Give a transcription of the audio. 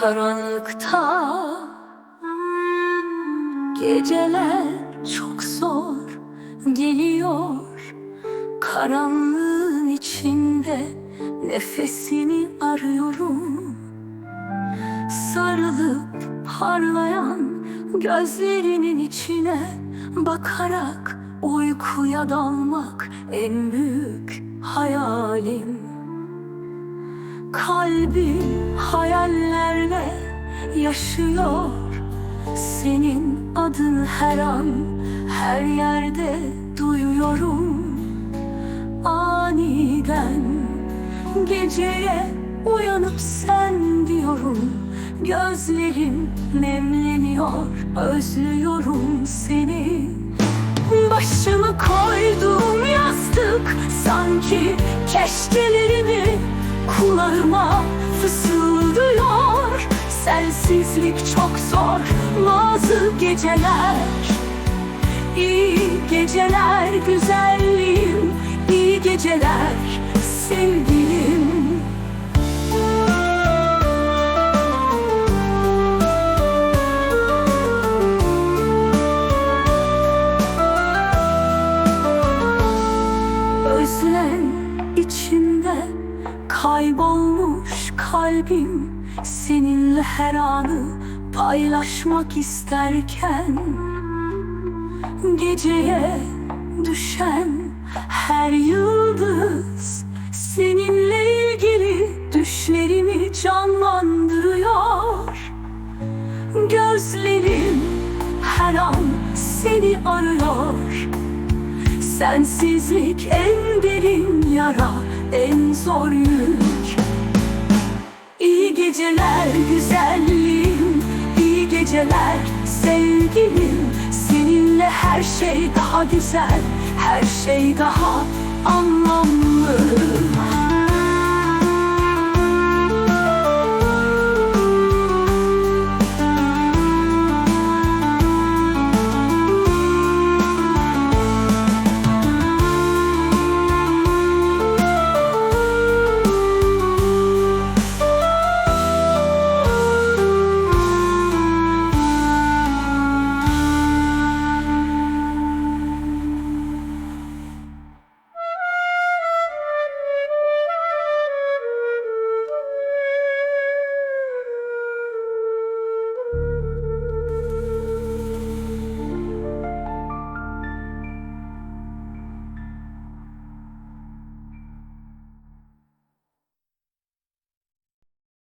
karanlıkta. Geceler çok zor geliyor. Karanlığın içinde nefesini arıyorum. Sarılıp parlayan gözlerinin içine Bakarak uykuya dalmak en büyük hayalim Kalbim hayallerle yaşıyor. Senin adın her an her yerde duyuyorum. Aniden geceye uyanıp sen diyorum. Gözlerim nemleniyor özlüyorum seni. Başımı koydum yastık sanki keşkelerimi kulağıma fısıldıyor. Sensizlik çok zor. Bazı geceler. İyi geceler güzelliğim. İyi geceler. Sevgilim kaybolmuş kalbim Seninle her anı paylaşmak isterken Geceye düşen her yıldız Seninle ilgili düşlerimi canlandırıyor. Gözlerim her an seni arıyor. Sensizlik en derin yara, en zor yük geceler güzelliğim, iyi geceler sevgilim. Seninle her şey daha güzel, her şey daha anlamlı